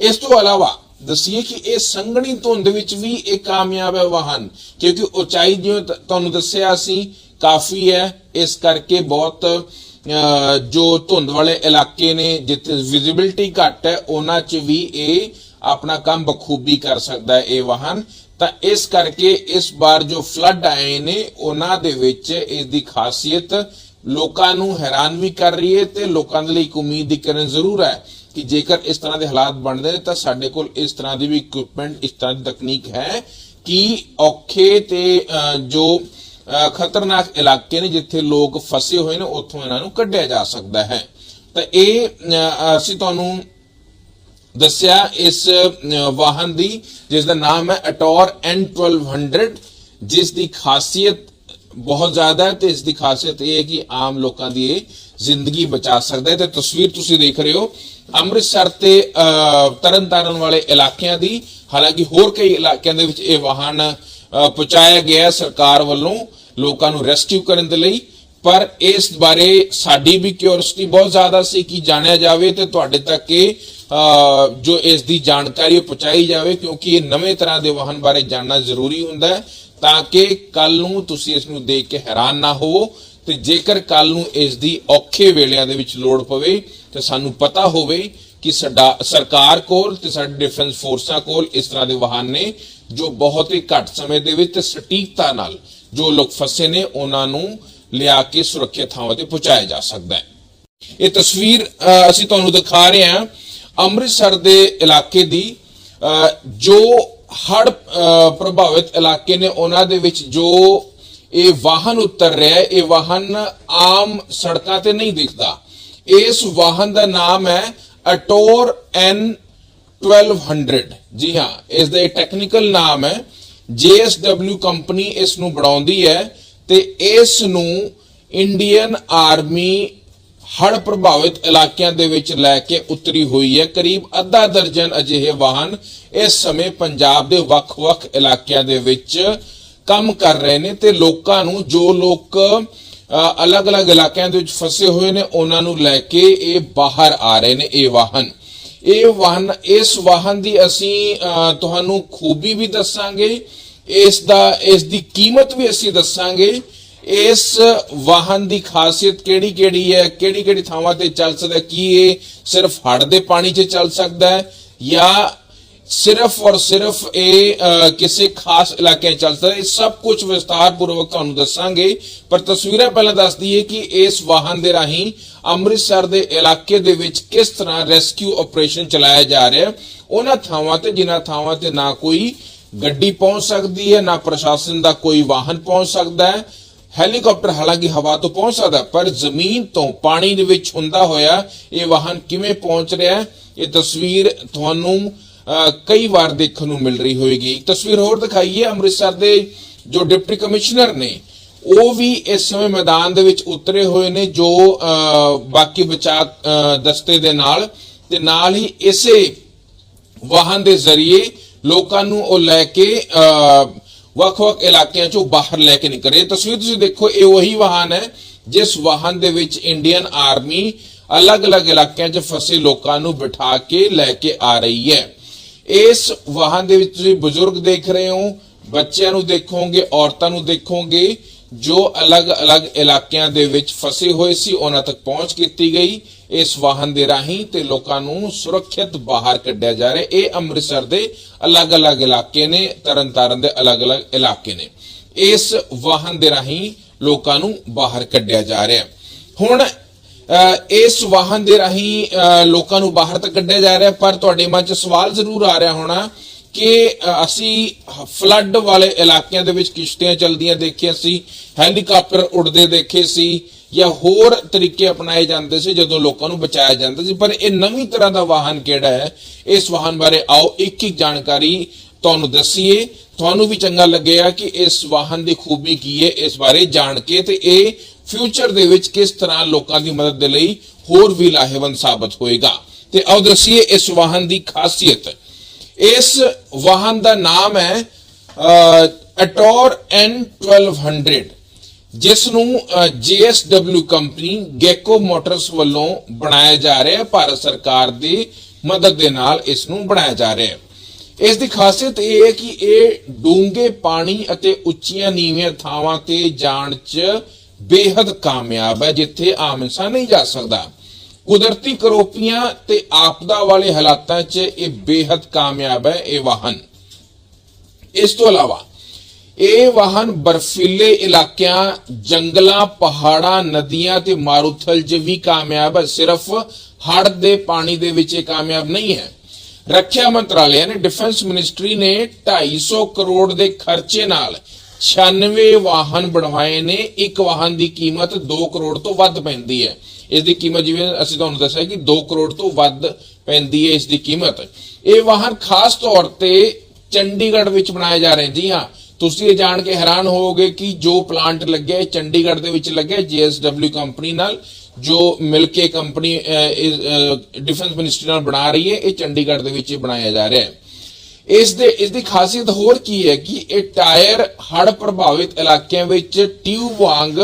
ਇਸ ਤੋਂ ਇਲਾਵਾ ਦਸੀਏ ਕਿ ਇਹ ਸੰਘਣੀ ਧੁੰਦ ਵਿੱਚ ਵੀ ਇਹ ਕਾਮਯਾਬ ਹੈ ਵਾਹਨ, ਕਿਉਂਕਿ ਉਚਾਈ ਜਿਵੇਂ ਤੁਹਾਨੂੰ ਦੱਸਿਆ ਸੀ, ਕਾਫੀ ਹੈ। ਇਸ ਕਰਕੇ ਬਹੁਤ ਜੋ ਧੁੰਦ ਵਾਲੇ ਇਲਾਕੇ ਨੇ, ਜਿੱਥੇ ਵਿਜ਼ਿਬਿਲਟੀ ਘੱਟ ਹੈ, ਉਹਨਾਂ 'ਚ ਵੀ ਇਹ ਆਪਣਾ ਕੰਮ ਬਖੂਬੀ ਕਰ ਸਕਦਾ ਹੈ ਇਹ ਵਾਹਨ। ਤਾਂ ਇਸ ਕਰਕੇ ਇਸ ਵਾਰ ਜੋ ਫਲੱਡ ਆਏ ਨੇ, ਉਹਨਾਂ ਦੇ ਵਿੱਚ ਇਸ ਦੀ ਖਾਸੀਅਤ ਲੋਕਾਂ ਨੂੰ ਹੈਰਾਨ ਵੀ ਕਰ ਰਹੀ ਹੈ ਤੇ ਲੋਕਾਂ ਦੇ ਲਈ ਇੱਕ ਉਮੀਦ ਦੀ ਕਿਰਨ ਜ਼ਰੂਰ ਹੈ ਕਿ ਜੇਕਰ ਇਸ ਤਰ੍ਹਾਂ ਦੇ ਹਾਲਾਤ ਬਣਦੇ ਨੇ ਤਾਂ ਸਾਡੇ ਕੋਲ ਇਸ ਤਰ੍ਹਾਂ ਦੀ ਵੀ ਇਕਵਿਪਮੈਂਟ ਇਸ ਤਰ੍ਹਾਂ ਦੀ ਤਕਨੀਕ ਹੈ ਕਿ ਔਖੇ ਤੇ ਜੋ ਖਤਰਨਾਕ ਇਲਾਕੇ ਨੇ ਜਿੱਥੇ ਲੋਕ ਫਸੇ ਹੋਏ ਨੇ, ਉੱਥੋਂ ਇਹਨਾਂ ਨੂੰ ਕੱਢਿਆ ਜਾ ਸਕਦਾ ਹੈ। ਤਾਂ ਇਹ ਅਸੀਂ ਤੁਹਾਨੂੰ ਦੱਸਿਆ ਇਸ ਵਾਹਨ ਦੀ, ਜਿਸ ਦਾ ਨਾਮ ਹੈ ਅਟੋਰ N1200 ਜਿਸ ਦੀ ਖਾਸੀਅਤ ਬਹੁਤ ਜ਼ਿਆਦਾ ਹੈ ਤੇ ਇਸ ਦੀ ਖਾਸੀਅਤ ਇਹ ਹੈ ਕਿ ਆਮ ਲੋਕਾਂ ਦੀ ਇਹ ਜ਼ਿੰਦਗੀ ਬਚਾ ਸਕਦਾ ਹੈ। ਤੇ ਤਸਵੀਰ ਤੁਸੀਂ ਦੇਖ ਰਹੇ ਹੋ ਅੰਮ੍ਰਿਤਸਰ ਤੇ ਤਰਨਤਾਰਨ ਵਾਲੇ ਇਲਾਕਿਆਂ ਦੀ। ਹਾਲਾਂਕਿ ਹੋਰ ਕਈ ਇਲਾਕਿਆਂ ਦੇ ਵਿੱਚ ਇਹ ਵਾਹਨ ਪਹੁੰਚਾਇਆ ਗਿਆ ਸਰਕਾਰ ਵੱਲੋਂ ਲੋਕਾਂ ਨੂੰ ਰੈਸਕਿਊ ਕਰਨ ਦੇ ਲਈ। ਪਰ ਇਸ ਬਾਰੇ ਸਾਡੀ ਵੀ ਕਿਉਰਿਓਸਿਟੀ ਬਹੁਤ ਜ਼ਿਆਦਾ ਸੀ ਕਿ ਜਾਣਿਆ ਜਾਵੇ ਤੇ ਤੁਹਾਡੇ ਤੱਕ ਇਹ ਜੋ ਇਸ ਦੀ ਜਾਣਕਾਰੀ ਉਹ ਪਹੁੰਚਾਈ ਜਾਵੇ, ਕਿਉਂਕਿ ਇਹ ਨਵੇਂ ਤਰ੍ਹਾਂ ਦੇ ਵਾਹਨ ਬਾਰੇ ਜਾਣਨਾ ਜ਼ਰੂਰੀ ਹੁੰਦਾ ਹੈ, ਤਾਂ ਕਿ ਕੱਲ ਨੂੰ ਤੁਸੀਂ ਇਸ ਨੂੰ ਦੇਖ ਕੇ ਹੈਰਾਨ ਨਾ ਹੋਵੋ, ਤੇ ਜੇਕਰ ਕੱਲ ਨੂੰ ਇਸ ਦੀ ਔਖੇ ਵੇਲਿਆਂ ਦੇ ਵਿੱਚ ਲੋੜ ਪਵੇ, ਤੇ ਸਾਨੂੰ ਪਤਾ ਹੋਵੇ ਕਿ ਸਾਡਾ, ਸਰਕਾਰ ਕੋਲ ਤੇ ਸਾਡੇ ਡਿਫੈਂਸ ਫੋਰਸਾਂ ਕੋਲ ਇਸ ਤਰ੍ਹਾਂ ਦੇ ਵਾਹਨ ਨੇ, ਜੋ ਬਹੁਤ ਹੀ ਘੱਟ ਸਮੇਂ ਦੇ ਵਿੱਚ ਤੇ ਸਟੀਕਤਾ ਨਾਲ ਜੋ ਲੋਕ ਫਸੇ ਨੇ, ਉਹਨਾਂ ਨੂੰ ਲਿਆ ਕੇ ਸੁਰੱਖਿਅਤ ਥਾਵਾਂ ਤੇ ਪਹੁੰਚਾਇਆ ਜਾ ਸਕਦਾ ਹੈ। ਇਹ ਤਸਵੀਰ ਅਸੀਂ ਤੁਹਾਨੂੰ ਦਿਖਾ ਰਹੇ ਹਾਂ ਅੰਮ੍ਰਿਤਸਰ ਦੇ ਇਲਾਕੇ ਦੀ ਜੋ ਹੜ ਪ੍ਰਭਾਵਿਤ ਇਲਾਕੇ ਨੇ ਉਹਨਾਂ ਦੇ ਵਿੱਚ ਜੋ ਇਹ ਵਾਹਨ ਉਤਰ ਰਿਹਾ ਹੈ, ਇਹ ਵਾਹਨ ਆਮ ਸੜਕਾਂ ਤੇ ਨਹੀਂ ਦਿਖਦਾ। ਇਸ ਵਾਹਨ ਦਾ ਨਾਮ ਹੈ ਅਟੋਰ ਐਨ 1200 ਜੀ ਹਾਂ, ਇਸ ਦਾ ਟੈਕਨੀਕਲ ਨਾਮ ਹੈ। JSW ਕੰਪਨੀ ਇਸ ਨੂੰ ਬਣਾਉਂਦੀ ਹੈ ਤੇ ਇਸ ਨੂੰ ਇੰਡੀਅਨ ਆਰਮੀ ਹੜ੍ਹ ਪ੍ਰਭਾਵਿਤ ਇਲਾਕਿਆਂ ਦੇ ਵਿੱਚ ਲੈ ਕੇ ਉਤਰੀ ਹੋਈ ਹੈ। ਕਰੀਬ ਅੱਧਾ ਦਰਜਨ ਅਜਿਹੇ ਵਾਹਨ ਇਸ ਸਮੇਂ ਪੰਜਾਬ ਦੇ ਵੱਖ-ਵੱਖ ਇਲਾਕਿਆਂ ਦੇ ਵਿੱਚ ਕੰਮ ਕਰ ਰਹੇ ਨੇ ਤੇ ਲੋਕਾਂ ਨੂੰ ਜੋ ਲੋਕ ਅਲੱਗ-ਅਲੱਗ ਇਲਾਕਿਆਂ ਦੇ ਵਿੱਚ ਫਸੇ ਹੋਏ ਨੇ ਉਹਨਾਂ ਨੂੰ ਲੈ ਕੇ ਇਹ ਬਾਹਰ ਆ ਰਹੇ ਨੇ ਇਹ ਵਾਹਨ। ਇਹ ਵਾਹਨ ਇਸ ਵਾਹਨ ਦੀ ਅਸੀਂ ਅ, ਤੁਹਾਨੂੰ ਖੂਬੀ ਵੀ ਦੱਸਾਂਗੇ। ਇਸ ਦਾ ਇਸ ਦੀ ਕੀਮਤ ਵੀ ਅਸੀਂ ਦੱਸਾਂਗੇ। ਇਸ ਵਾਹਨ ਦੀ ਖਾਸੀਅਤ ਕਿਹੜੀ ਕਿਹੜੀ ਹੈ? ਕਿਹੜੀ ਕਿਹੜੀ ਥਾਵਾਂ ਤੇ ਚੱਲ ਸਕਦਾ ਕੀ ਇਹ ਸਿਰਫ ਹੜ ਦੇ ਪਾਣੀ 'ਚ ਚੱਲ ਸਕਦਾ ਹੈ ਜਾਂ ਸਿਰਫ ਔਰ ਸਿਰਫ ਇਹ ਕਿਸੇ ਖਾਸ ਇਲਾਕੇ 'ਚ ਚੱਲ ਸਕਦਾ ਇਹ ਸਭ ਕੁਝ ਵਿਸਤਾਰਪੂਰਵਕ ਤੁਹਾਨੂੰ ਦੱਸਾਂਗੇ। ਪਰ ਤਸਵੀਰਾਂ ਪਹਿਲਾਂ ਦੱਸ ਦਈਏ ਕਿ ਇਸ ਵਾਹਨ ਦੇ ਰਾਹੀਂ ਅੰਮ੍ਰਿਤਸਰ ਦੇ ਇਲਾਕੇ ਦੇ ਵਿੱਚ ਕਿਸ ਤਰ੍ਹਾਂ ਰੈਸਕਿਊ ਆਪਰੇਸ਼ਨ ਚਲਾਇਆ ਜਾ ਰਿਹਾ ਉਹਨਾਂ ਥਾਵਾਂ ਤੇ ਜਿਨ੍ਹਾਂ ਥਾਵਾਂ ਤੇ ਨਾ ਕੋਈ ਗੱਡੀ ਪਹੁੰਚ ਸਕਦੀ ਹੈ, ਨਾ ਪ੍ਰਸ਼ਾਸਨ ਦਾ ਕੋਈ ਵਾਹਨ ਪਹੁੰਚ ਸਕਦਾ ਹੈ ਹੈਲੀਕਾਪਟਰ ਹਾਲਾਂਕਿ ਹਵਾ ਤੋਂ ਪਹੁੰਚ ਸਕਦਾ ਹੈ, ਪਰ ਜ਼ਮੀਨ ਤੋਂ ਪਾਣੀ ਦੇ ਵਿੱਚ ਹੁੰਦਾ ਹੋਇਆ ਇਹ ਵਾਹਨ ਕਿਵੇਂ ਪਹੁੰਚ ਰਿਹਾ ਇਹ ਤਸਵੀਰ ਤੁਹਾਨੂੰ ਕਈ ਵਾਰ ਦੇਖਣ ਨੂੰ ਮਿਲ ਰਹੀ ਹੋਵੇਗੀ। ਇੱਕ ਤਸਵੀਰ ਹੋਰ ਦਿਖਾਈਏ ਅੰਮ੍ਰਿਤਸਰ ਦੇ ਜੋ ਡਿਪਟੀ ਕਮਿਸ਼ਨਰ ਨੇ ਉਹ ਵੀ ਇਸ ਸਮੇਂ ਮੈਦਾਨ ਦੇ ਵਿੱਚ ਉਤਰੇ ਹੋਏ ਨੇ ਜੋ ਬਾਕੀ ਬਚਾਅ ਦਸਤੇ ਦੇ ਨਾਲ ਤੇ ਨਾਲ ਹੀ ਇਸੇ ਵਾਹਨ ਦੇ ਜ਼ਰੀਏ ਲੋਕਾਂ ਨੂੰ ਉਹ ਲੈ ਕੇ ਅਹ, ਵੱਖ-ਵੱਖ ਇਲਾਕਿਆਂ ਚੋਂ ਬਾਹਰ ਲੈ ਕੇ ਨਿਕਲ। ਰਹੇ ਤਸਵੀਰ ਤੁਸੀਂ ਦੇਖੋ, ਇਹ ਉਹੀ ਵਾਹਨ ਹੈ ਜਿਸ ਵਾਹਨ ਦੇ ਵਿੱਚ ਇੰਡੀਅਨ ਆਰਮੀ ਅਲੱਗ-ਅਲੱਗ ਇਲਾਕਿਆਂ 'ਚ ਫਸੇ ਲੋਕਾਂ ਨੂੰ ਬਿਠਾ ਕੇ ਲੈ ਕੇ ਆ ਰਹੀ ਹੈ। ਇਸ ਵਾਹਨ ਦੇ ਵਿੱਚ ਤੁਸੀਂ ਬਜ਼ੁਰਗ ਦੇਖ ਰਹੇ ਹੋ, ਬੱਚਿਆਂ ਨੂੰ ਦੇਖੋਗੇ, ਔਰਤਾਂ ਨੂੰ ਦੇਖੋਗੇ, ਜੋ ਅਲੱਗ-ਅਲੱਗ ਇਲਾਕਿਆਂ ਦੇ ਵਿੱਚ ਫਸੇ ਹੋਏ ਸੀ, ਉਹਨਾਂ ਤੱਕ ਪਹੁੰਚ ਕੀਤੀ ਗਈ। ਇਸ ਵਾਹਨ ਦੇ ਰਾਹੀਂ ਤੇ ਲੋਕਾਂ ਨੂੰ ਸੁਰੱਖਿਅਤ ਬਾਹਰ ਕੱਢਿਆ ਜਾ ਰਿਹਾ ਇਹ ਅੰਮ੍ਰਿਤਸਰ ਦੇ ਅਲੱਗ-ਅਲੱਗ ਇਲਾਕੇ ਨੇ ਤਰਨਤਾਰਨ ਦੇ ਅਲੱਗ-ਅਲੱਗ ਇਲਾਕੇ ਨੇ। ਇਸ ਵਾਹਨ ਦੇ ਰਾਹੀਂ ਲੋਕਾਂ ਨੂੰ ਬਾਹਰ ਕੱਢਿਆ ਜਾ ਰਿਹਾ ਹੁਣ ਅ, ਇਸ ਵਾਹਨ ਦੇ ਰਾਹੀਂ ਅ, ਲੋਕਾਂ ਨੂੰ ਬਾਹਰ ਤਾਂ ਕੱਢਿਆ ਜਾ ਰਿਹਾ ਪਰ ਤੁਹਾਡੇ ਮਨ 'ਚ ਸਵਾਲ ਜ਼ਰੂਰ ਆ ਰਿਹਾ ਹੋਣਾ ਕਿ ਅਸੀਂ ਫਲੱਡ ਵਾਲੇ ਇਲਾਕਿਆਂ ਦੇ ਵਿੱਚ ਕਿਸ਼ਤੀਆਂ ਚਲਦੀਆਂ ਦੇਖੀਆਂ ਸੀ ਹੈਲੀਕਾਪਟਰ ਉੱਡਦੇ ਦੇਖੇ ਸੀ ਜਾਂ ਹੋਰ ਤਰੀਕੇ ਅਪਣਾਏ ਜਾਂਦੇ ਸੀ ਜਦੋਂ ਲੋਕਾਂ ਨੂੰ ਬਚਾਇਆ ਜਾਂਦਾ ਸੀ। ਪਰ ਇਹ ਨਵੀਂ ਤਰ੍ਹਾਂ ਦਾ ਵਾਹਨ ਕਿਹੜਾ ਹੈ? ਇਸ ਵਾਹਨ ਬਾਰੇ ਆਓ, ਇੱਕ ਇੱਕ ਜਾਣਕਾਰੀ ਤੁਹਾਨੂੰ ਦੱਸੀਏ। ਤੁਹਾਨੂੰ ਵੀ ਚੰਗਾ ਲੱਗੇਗਾ ਕਿ ਇਸ ਵਾਹਨ ਦੀ ਖੂਬੀ ਕੀ ਹੈ, ਇਸ ਬਾਰੇ ਜਾਣ ਕੇ ਤੇ ਇਹ ਫਿਊਚਰ ਦੇ ਵਿੱਚ ਕਿਸ ਤਰ੍ਹਾਂ ਲੋਕਾਂ ਦੀ ਮਦਦ ਦੇ ਲਈ ਹੋਰ ਵੀ ਲਾਹੇਵੰਦ ਸਾਬਤ ਹੋਏਗਾ। ਤੇ ਆਓ ਦੱਸੀਏ ਇਸ ਵਾਹਨ ਦੀ ਖਾਸੀਅਤ। ਇਸ ਵਾਹਨ ਦਾ ਨਾਮ ਹੈ ਅਟੋਰ N1200 ਜਿਸ ਨੂੰ JSW ਕੰਪਨੀ ਗੈਕੋ ਮੋਟਰਸ ਵੱਲੋਂ ਬਣਾਇਆ ਜਾ ਰਿਹਾ ਹੈ, ਭਾਰਤ ਸਰਕਾਰ ਦੀ ਮਦਦ ਦੇ ਨਾਲ ਇਸ ਨੂੰ ਬਣਾਇਆ ਜਾ ਰਿਹਾ ਹੈ। ਇਸ ਦੀ ਖਾਸੀਅਤ ਇਹ ਹੈ ਕਿ ਇਹ ਡੂੰਘੇ ਪਾਣੀ ਅਤੇ ਉੱਚੀਆਂ ਨੀਵੀਆਂ ਥਾਵਾਂ ਤੇ ਜਾਣ 'ਚ ਬੇਹਦ ਕਾਮਯਾਬ ਹੈ, ਜਿੱਥੇ ਆਮ ਇਨਸਾਨ ਨਹੀਂ ਜਾ ਸਕਦਾ। ਕੁਦਰਤੀ ਕਰੋਪੀਆਂ ਤੇ ਆਪਦਾ ਵਾਲੇ ਹਾਲਾਤਾਂ 'ਚ ਇਹ ਬੇਹਦ ਕਾਮਯਾਬ ਹੈ, ਇਹ ਵਾਹਨ। ਇਸ ਤੋਂ ਇਲਾਵਾ ਇਹ ਵਾਹਨ ਬਰਫੀਲੇ ਇਲਾਕਿਆਂ, ਜੰਗਲਾਂ, ਪਹਾੜਾਂ, ਨਦੀਆਂ ਤੇ ਮਾਰੂਥਲ 'ਚ ਵੀ ਕਾਮਯਾਬ ਹੈ। ਸਿਰਫ ਹੜ੍ਹ ਦੇ ਪਾਣੀ ਦੇ ਵਿੱਚ ਇਹ ਕਾਮਯਾਬ ਨਹੀਂ ਹੈ। ਰੱਖਿਆ ਮੰਤਰਾਲੇ ਨੇ ਡਿਫੈਂਸ ਮਿਨਿਸਟਰੀ ਨੇ 250 ਕਰੋੜ ਦੇ ਖਰਚੇ ਨਾਲ 96 ਵਾਹਨ ਬਣਵਾਏ ਨੇ। ਇੱਕ ਵਾਹਨ ਦੀ ਕੀਮਤ 2 ਕਰੋੜ ਤੋਂ ਵੱਧ ਪੈਂਦੀ ਹੈ। ਇਸ ਦੀ ਕੀਮਤ ਜਿਵੇਂ ਅਸੀਂ ਤੁਹਾਨੂੰ ਦੱਸਿਆ ਕਿ 2 ਕਰੋੜ ਤੋਂ ਵੱਧ ਪੈਂਦੀ ਹੈ ਇਸ ਦੀ ਕੀਮਤ। ਇਹ ਵਾਹਨ ਖਾਸ ਤੌਰ ਤੇ ਚੰਡੀਗੜ੍ਹ ਵਿੱਚ ਬਣਾਏ ਜਾ ਰਹੇ ਜੀ ਹਾਂ। ਤੁਸੀਂ ਇਹ ਜਾਣ ਕੇ ਹੈਰਾਨ ਹੋਵੋਗੇ ਕਿ ਜੋ ਪਲਾਂਟ ਲੱਗਿਆ ਚੰਡੀਗੜ੍ਹ ਦੇ ਵਿੱਚ ਲੱਗਿਆ ਜੀਐਸਡਬਲਯੂ ਕੰਪਨੀ ਨਾਲ, ਜੋ ਮਿਲ ਕੇ ਕੰਪਨੀ ਡਿਫੈਂਸ ਮਿਨਿਸਟਰੀ ਨਾਲ ਬਣਾ ਰਹੀ ਹੈ, ਇਹ ਚੰਡੀਗੜ੍ਹ ਦੇ ਵਿੱਚ ਬਣਾਇਆ ਜਾ ਰਿਹਾ ਹੈ। ਇਸ ਦੇ, ਇਸ ਦੀ ਖਾਸੀਅਤ ਹੋਰ ਕੀ ਹੈ ਕਿ ਇਹ ਟਾਇਰ ਹੜ ਪ੍ਰਭਾਵਿਤ ਇਲਾਕਿਆਂ ਵਿੱਚ ਟਿਊਬ ਵਾਂਗ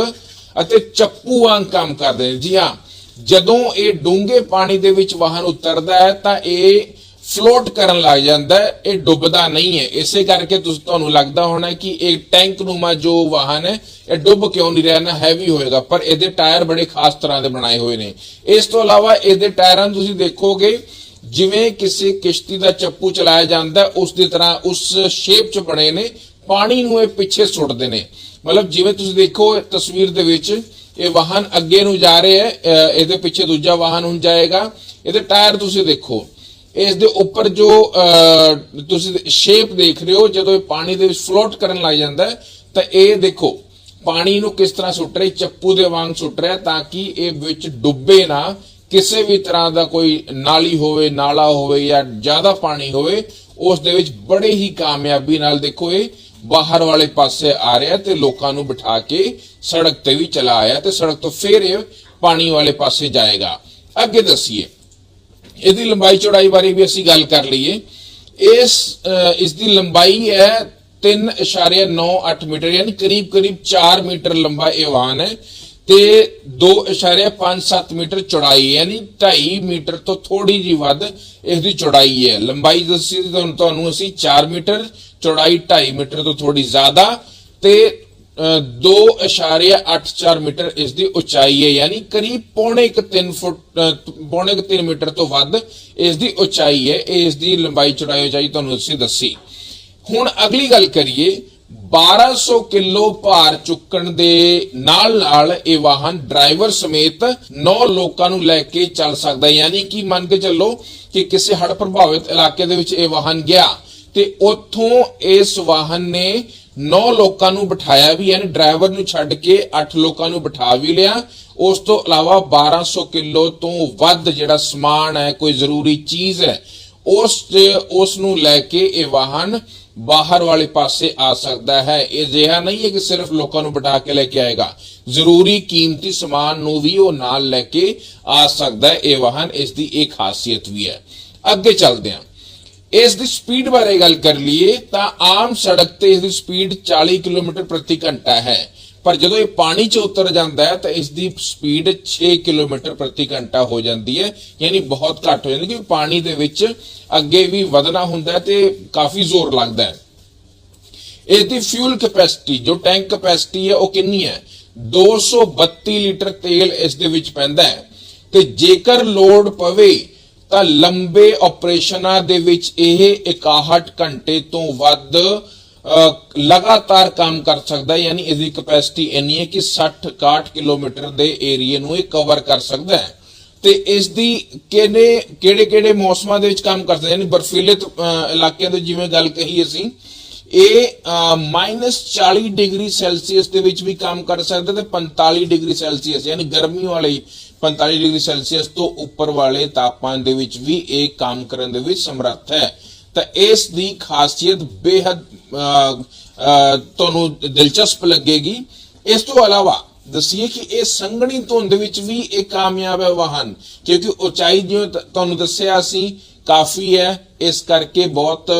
ਅਤੇ ਚੱਪੂ ਵਾਂਗ ਕੰਮ ਕਰਦੇ ਨੇ। ਜੀ ਹਾਂ, ਜਦੋਂ ਇਹ ਡੂੰਘੇ ਪਾਣੀ ਦੇ ਵਿੱਚ ਵਾਹਨ ਉਤਰਦਾ ਹੈ, ਤਾਂ ਇਹ ਫਲੋਟ ਕਰਨ ਲੱਗ ਜਾਂਦਾ ਹੈ ਇਹ ਡੁੱਬਦਾ ਨਹੀਂ ਹੈ। ਇਸੇ ਕਰਕੇ ਤੁਸੀਂ ਤੁਹਾਨੂੰ ਲੱਗਦਾ ਹੋਣਾ ਕਿ ਇਹ ਟੈਂਕ ਨੂਮਾ ਜੋ ਵਾਹਨ ਹੈ ਇਹ ਡੁੱਬ ਕਿਉਂ ਨਹੀਂ ਰਿਹਾ? ਨਾ ਹੈਵੀ ਹੋਏਗਾ ਪਰ ਇਹਦੇ ਟਾਇਰ ਬੜੇ ਖਾਸ ਤਰ੍ਹਾਂ ਦੇ ਬਣਾਏ ਹੋਏ ਨੇ। ਇਸ ਤੋਂ ਇਲਾਵਾ ਇਹਦੇ ਟਾਇਰਾਂ ਤੁਸੀਂ ਦੇਖੋਗੇ ਜਿਵੇਂ ਕਿਸੇ ਕਿਸ਼ਤੀ ਦਾ ਚੱਪੂ ਚਲਾਇਆ ਜਾਂਦਾ ਹੈ, ਉਸ ਦੀ ਤਰ੍ਹਾਂ ਉਸ ਸ਼ੇਪ 'ਚ ਬਣੇ ਨੇ ਪਾਣੀ ਨੂੰ ਇਹ ਪਿੱਛੇ ਸੁੱਟਦੇ ਨੇ। ਮਤਲਬ ਜਿਵੇਂ ਤੁਸੀਂ ਦੇਖੋ ਤਸਵੀਰ ਦੇ ਵਿੱਚ ਇਹ ਵਾਹਨ ਅੱਗੇ ਨੂੰ ਜਾ ਰਿਹਾ ਹੈ ਅਹ ਇਹਦੇ ਪਿੱਛੇ ਦੂਜਾ ਵਾਹਨ ਹੁਣ ਜਾਏਗਾ। ਇਹਦੇ ਟਾਇਰ ਤੁਸੀਂ ਦੇਖੋ। ਇਸ ਦੇ ਉੱਪਰ ਜੋ ਅਹ, ਤੁਸੀਂ ਸ਼ੇਪ ਦੇਖ ਰਹੇ ਹੋ ਜਦੋਂ ਇਹ ਪਾਣੀ ਦੇ ਵਿੱਚ ਫਲੋਟ ਕਰਨ ਲੱਗ ਜਾਂਦਾ ਹੈ ਤਾਂ ਇਹ ਦੇਖੋ ਪਾਣੀ ਨੂੰ ਕਿਸ ਤਰ੍ਹਾਂ ਸੁੱਟ ਰਿਹਾ ਚੱਪੂ ਦੇ ਵਾਂਗ ਸੁੱਟ ਰਿਹਾ ਤਾਂ ਕਿ ਇਹ ਵਿੱਚ ਡੁੱਬੇ ਨਾ ਕਿਸੇ ਵੀ ਤਰ੍ਹਾਂ ਦਾ ਕੋਈ ਨਾਲੀ ਹੋਵੇ ਨਾਲਾ ਹੋਵੇ ਜਾਂ ਜ਼ਿਆਦਾ ਪਾਣੀ ਹੋਵੇ ਉਸ ਦੇ ਵਿੱਚ ਬੜੇ ਹੀ ਕਾਮਯਾਬੀ ਨਾਲ ਦੇਖੋ ਇਹ ਬਾਹਰ ਵਾਲੇ ਪਾਸੇ ਆ ਰਿਹਾ ਤੇ ਲੋਕਾਂ ਨੂੰ ਬਿਠਾ ਕੇ ਸੜਕ ਤੇ ਵੀ ਚਲਾ ਆਇਆ ਤੇ ਸੜਕ ਤੋਂ ਫੇਰ ਇਹ ਪਾਣੀ ਵਾਲੇ ਪਾਸੇ ਜਾਏਗਾ। ਅੱਗੇ ਦੱਸੀਏ ਇਹਦੀ ਲੰਬਾਈ ਚੌੜਾਈ ਬਾਰੇ ਵੀ ਅਸੀਂ ਗੱਲ ਕਰ ਲਈਏ। ਇਸ ਇਸ ਦੀ ਲੰਬਾਈ ਹੈ 3.98 ਮੀਟਰ, ਯਾਨੀ ਕਰੀਬ ਕਰੀਬ 4 ਮੀਟਰ ਲੰਬਾ ਇਹ ਹੈ ਤੇ 2.57 ਮੀਟਰ ਚੌੜਾਈ ਯਾਨੀ 2.5 ਮੀਟਰ ਤੋਂ ਥੋੜੀ ਜੀ ਵੱਧ ਇਸ ਦੀ ਚੌੜਾਈ ਹੈ। ਲੰਬਾਈ ਦੱਸੀ ਤੁਹਾਨੂੰ ਅਸੀਂ 4 ਮੀਟਰ, ਚੌੜਾਈ 2.5 ਮੀਟਰ ਤੋਂ ਥੋੜੀ ਜ਼ਿਆਦਾ ਤੇ 2.84 ਮੀਟਰ ਇਸ ਦੀ ਉਚਾਈ ਹੈ, ਯਾਨੀ ਕਰੀਬ ਪੌਣੇ 3 ਫੁੱਟ ਪੌਣੇ 3 ਮੀਟਰ ਤੋਂ ਵੱਧ ਇਸ ਦੀ ਉਚਾਈ ਹੈ ਇਸ ਦੀ ਲੰਬਾਈ ਚੌੜਾਈ ਉਚਾਈ ਤੁਹਾਨੂੰ ਅਸੀਂ ਦੱਸੀ। ਹੁਣ ਅਗਲੀ ਗੱਲ ਕਰੀਏ 1200 ਕਿਲੋ ਭਾਰ ਚੁੱਕਣ ਦੇ ਨਾਲ ਨਾਲ ਇਹ ਵਾਹਨ ਡਰਾਈਵਰ ਸਮੇਤ 9 ਲੋਕਾਂ ਨੂੰ ਲੈ ਕੇ ਚੱਲ ਸਕਦਾ ਹੈ। ਯਾਨੀ ਕਿ ਮੰਨ ਕੇ ਚੱਲੋ ਕਿ ਕਿਸੇ ਹੜ੍ਹ ਪ੍ਰਭਾਵਿਤ ਇਲਾਕੇ ਦੇ ਵਿੱਚ ਇਹ ਵਾਹਨ ਗਿਆ ਤੇ ਉੱਥੋਂ ਇਸ ਵਾਹਨ ਨੇ 9 ਲੋਕਾਂ ਨੂੰ ਬਿਠਾਇਆ ਵੀ ਯਾਨੀ ਡਰਾਈਵਰ ਨੂੰ ਛੱਡ ਕੇ 8 ਲੋਕਾਂ ਨੂੰ ਬਿਠਾ ਵੀ ਲਿਆ। ਉਸ ਤੋਂ ਇਲਾਵਾ 1200 ਕਿਲੋ ਤੋਂ ਵੱਧ ਜਿਹੜਾ ਸਮਾਨ ਹੈ, ਕੋਈ ਜ਼ਰੂਰੀ ਚੀਜ਼ ਹੈ, ਉਸ ਉਸ ਨੂੰ ਲੈ ਕੇ ਇਹ ਵਾਹਨ ਬਾਹਰ ਵਾਲੇ ਪਾਸੇ ਆ ਸਕਦਾ ਹੈ। ਇਹ ਜਿਹਾ ਨਹੀਂ ਹੈ ਕਿ ਸਿਰਫ ਲੋਕਾਂ ਨੂੰ ਬਿਠਾ ਕੇ ਲੈ ਕੇ ਆਏਗਾ। ਜ਼ਰੂਰੀ ਕੀਮਤੀ ਸਮਾਨ ਨੂੰ ਵੀ ਉਹ ਨਾਲ ਲੈ ਕੇ ਆ ਸਕਦਾ ਹੈ। ਇਹ ਵਾਹਨ ਇਸ ਦੀ ਇੱਕ ਖਾਸੀਅਤ ਵੀ ਹੈ। ਅੱਗੇ ਚੱਲਦੇ ਹਾਂ। ਇਸ ਦੀ ਸਪੀਡ ਬਾਰੇ ਗੱਲ ਕਰ ਲਈਏ ਤਾਂ ਆਮ ਸੜਕ ਤੇ ਇਸ ਦੀ ਸਪੀਡ 40 ਕਿਲੋਮੀਟਰ ਪ੍ਰਤੀ ਘੰਟਾ ਹੈ। ਪਰ ਜਦੋਂ ਇਹ ਪਾਣੀ 'ਚ ਉਤਰ ਜਾਂਦਾ ਹੈ ਤਾਂ ਇਸ ਦੀ ਸਪੀਡ 6 ਕਿਲੋਮੀਟਰ ਪ੍ਰਤੀ ਘੰਟਾ ਹੋ ਜਾਂਦੀ ਹੈ, ਯਾਨੀ ਬਹੁਤ ਘੱਟ ਹੋ ਜਾਂਦੀ ਕਿਉਂਕਿ ਪਾਣੀ ਦੇ ਵਿੱਚ ਅੱਗੇ ਵੀ ਵਧਣਾ ਹੁੰਦਾ ਤੇ ਕਾਫੀ ਜ਼ੋਰ ਲੱਗਦਾ ਹੈ। ਇਸ ਦੀ ਫਿਊਲ ਕੈਪੈਸਿਟੀ ਜੋ ਟੈਂਕ ਕੈਪੈਸਿਟੀ ਹੈ, ਉਹ ਕਿੰਨੀ ਹੈ? 232 ਲੀਟਰ ਤੇਲ ਇਸ ਦੇ ਵਿੱਚ ਪੈਂਦਾ ਹੈ। ਤੇ ਜੇਕਰ ਲੋਡ ਪਵੇ ਤਾਂ ਲੰਬੇ ਆਪਰੇਸ਼ਨਾਂ ਦੇ ਵਿੱਚ ਇਹ 61 ਘੰਟੇ ਤੋਂ ਵੱਧ ਲਗਾਤਾਰ ਕੰਮ ਕਰ ਸਕਦਾ ਹੈ ਯਾਨੀ ਇਸ ਦੀ ਕੈਪੈਸਿਟੀ ਇੰਨੀ ਹੈ ਕਿ 60 61 ਕਿਲੋਮੀਟਰ ਦੇ ਏਰੀਏ ਨੂੰ ਇਹ ਕਵਰ ਕਰ ਸਕਦਾ ਹੈ ਤੇ ਇਸ ਦੀ ਕਿਹੜੇ ਕਿਹੜੇ ਕਿਹੜੇ ਮੌਸਮਾਂ ਦੇ ਵਿੱਚ ਕੰਮ ਕਰਦਾ ਹੈ? ਯਾਨੀ ਬਰਫੀਲੇ ਅਹ, ਇਲਾਕਿਆਂ ਦੇ ਜਿਵੇਂ ਗੱਲ ਕਹੀ ਅਸੀਂ ਇਹ -40 ਡਿਗਰੀ ਸੈਲਸੀਅਸ ਦੇ ਵਿੱਚ ਵੀ ਕੰਮ ਕਰ ਸਕਦਾ ਤੇ 45 ਡਿਗਰੀ ਸੈਲਸੀਅਸ ਯਾਨੀ ਗਰਮੀ ਵਾਲੇ 45 ਡਿਗਰੀ ਸੈਲਸੀਅਸ ਤੋਂ ਉੱਪਰ ਵਾਲੇ ਤਾਪਮਾਨ ਦੇ ਵਿੱਚ ਵੀ ਇਹ ਕੰਮ ਕਰਨ ਦੇ ਵਿੱਚ ਸਮਰੱਥ ਹੈ। ਤਾਂ ਇਸ ਦੀ ਖਾਸੀਅਤ ਬੇहद ਤੁਹਾਨੂੰ ਦਿਲਚਸਪ ਲੱਗੇਗੀ। ਇਸ ਤੋਂ ਇਲਾਵਾ ਦਸੀਏ ਕਿ ਇਹ ਸੰਘਣੀ ਧੁੰਦ ਵਿੱਚ ਵੀ ਇਹ ਕਾਮਯਾਬ ਹੈ ਵਾਹਨ, ਕਿਉਂਕਿ ਉਚਾਈ ਜਿਵੇਂ ਤੁਹਾਨੂੰ ਦੱਸਿਆ ਸੀ, ਕਾਫੀ ਹੈ। ਇਸ ਕਰਕੇ ਬਹੁਤ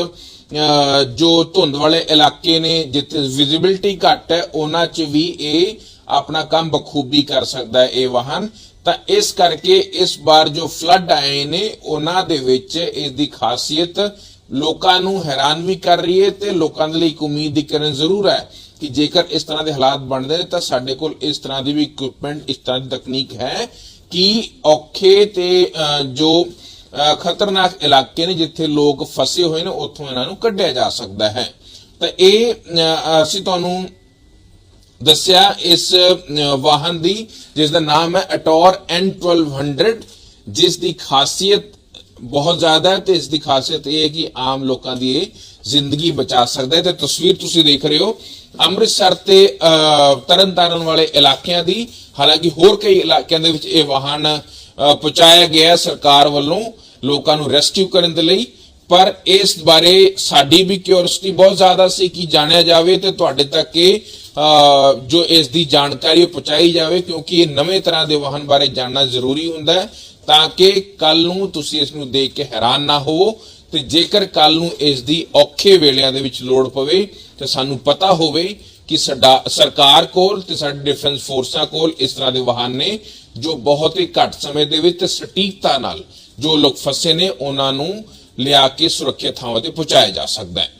ਜੋ ਧੁੰਦ ਵਾਲੇ ਇਲਾਕੇ ਨੇ, ਜਿੱਥੇ ਵਿਜ਼ਿਬਿਲਟੀ ਘੱਟ ਹੈ, ਉਹਨਾਂ 'ਚ ਵੀ ਇਹ ਆਪਣਾ ਕੰਮ ਬਖੂਬੀ ਕਰ ਸਕਦਾ ਹੈ ਇਹ ਵਾਹਨ। ਤਾਂ ਇਸ ਕਰਕੇ ਇਸ ਵਾਰ ਜੋ ਫਲੱਡ ਆਏ ਨੇ, ਉਹਨਾਂ ਦੇ ਵਿੱਚ ਇਸ ਦੀ ਖਾਸੀਅਤ ਲੋਕਾਂ ਨੂੰ ਹੈਰਾਨ ਵੀ ਕਰ ਰਹੀ ਹੈ ਤੇ ਲੋਕਾਂ ਦੇ ਲਈ ਇੱਕ ਉਮੀਦ ਦੀ ਕਿਰਨ ਜ਼ਰੂਰ ਹੈ ਕਿ ਜੇਕਰ ਇਸ ਤਰ੍ਹਾਂ ਦੇ ਹਾਲਾਤ ਬਣਦੇ ਨੇ, ਤਾਂ ਸਾਡੇ ਕੋਲ ਇਸ ਤਰ੍ਹਾਂ ਦੀ ਵੀ ਇਕਵਿਪਮੈਂਟ ਇਸ ਤਰ੍ਹਾਂ ਦੀ ਤਕਨੀਕ ਹੈ ਕਿ ਔਖੇ ਤੇ ਜੋ ਖਤਰਨਾਕ ਇਲਾਕੇ ਨੇ ਜਿੱਥੇ ਲੋਕ ਫਸੇ ਹੋਏ ਨੇ, ਉੱਥੋਂ ਇਹਨਾਂ ਨੂੰ ਕੱਢਿਆ ਜਾ ਸਕਦਾ ਹੈ। ਤਾਂ ਇਹ ਅਸੀਂ ਤੁਹਾਨੂੰ ਦੱਸਿਆ ਇਸ ਵਾਹਨ ਦੀ ਜਿਸ ਦਾ ਨਾਮ ਹੈ ਅਟੋਰ N1200 ਜਿਸ ਦੀ ਖਾਸੀਅਤ ਬਹੁਤ ਜ਼ਿਆਦਾ ਹੈ ਤੇ ਇਸ ਦੀ ਖਾਸੀਅਤ ਇਹ ਹੈ ਕਿ ਆਮ ਲੋਕਾਂ ਦੀ ਇਹ ਜ਼ਿੰਦਗੀ ਬਚਾ ਸਕਦਾ ਹੈ। ਤੇ ਤਸਵੀਰ ਤੁਸੀਂ ਦੇਖ ਰਹੇ ਹੋ ਅੰਮ੍ਰਿਤਸਰ ਤੇ ਅਹ, ਤਰਨਤਾਰਨ ਵਾਲੇ ਇਲਾਕਿਆਂ ਦੀ। ਹਾਲਾਂਕਿ ਹੋਰ ਕਈ ਇਲਾਕਿਆਂ ਦੇ ਵਿੱਚ ਇਹ ਵਾਹਨ ਪਹੁੰਚਾਇਆ ਗਿਆ ਸਰਕਾਰ ਵੱਲੋਂ ਲੋਕਾਂ ਨੂੰ ਰੈਸਕਿਊ ਕਰਨ ਦੇ ਲਈ। ਪਰ ਇਸ ਬਾਰੇ ਸਾਡੀ ਵੀ ਕਿਉਰਿਓਸਿਟੀ ਬਹੁਤ ਜ਼ਿਆਦਾ ਸੀ ਕਿ ਜਾਣਿਆ ਜਾਵੇ ਤੇ ਤੁਹਾਡੇ ਤੱਕ ਇਹ ਜੋ ਇਸ ਦੀ ਜਾਣਕਾਰੀ ਪਹੁੰਚਾਈ ਜਾਵੇ, ਕਿਉਂਕਿ ਇਹ ਨਵੇਂ ਤਰ੍ਹਾਂ ਦੇ ਵਾਹਨ ਬਾਰੇ ਜਾਣਨਾ ਜ਼ਰੂਰੀ ਹੁੰਦਾ ਹੈ, ਤਾਂ ਕਿ ਕੱਲ ਨੂੰ ਤੁਸੀਂ ਇਸ ਨੂੰ ਦੇਖ ਕੇ ਹੈਰਾਨ ਨਾ ਹੋਵੋ ਤੇ ਜੇਕਰ ਕੱਲ ਨੂੰ ਇਸ ਦੀ ਔਖੇ ਵੇਲਿਆਂ ਦੇ ਵਿੱਚ ਲੋੜ ਪਵੇ, ਤੇ ਸਾਨੂੰ ਪਤਾ ਹੋਵੇ ਕਿ ਸਾਡਾ, ਸਰਕਾਰ ਕੋਲ ਤੇ ਸਾਡੇ ਡਿਫੈਂਸ ਫੋਰਸਾਂ ਕੋਲ ਇਸ ਤਰ੍ਹਾਂ ਦੇ ਵਾਹਨ ਨੇ, ਜੋ ਬਹੁਤ ਹੀ ਘੱਟ ਸਮੇਂ ਦੇ ਵਿੱਚ ਸਟੀਕਤਾ ਨਾਲ ਜੋ ਲੋਕ ਫਸੇ ਨੇ, ਉਹਨਾਂ ਨੂੰ ਲਿਆ ਕੇ ਸੁਰੱਖਿਅਤ ਥਾਵਾਂ ਤੇ ਪਹੁੰਚਾਇਆ ਜਾ ਸਕਦਾ ਹੈ।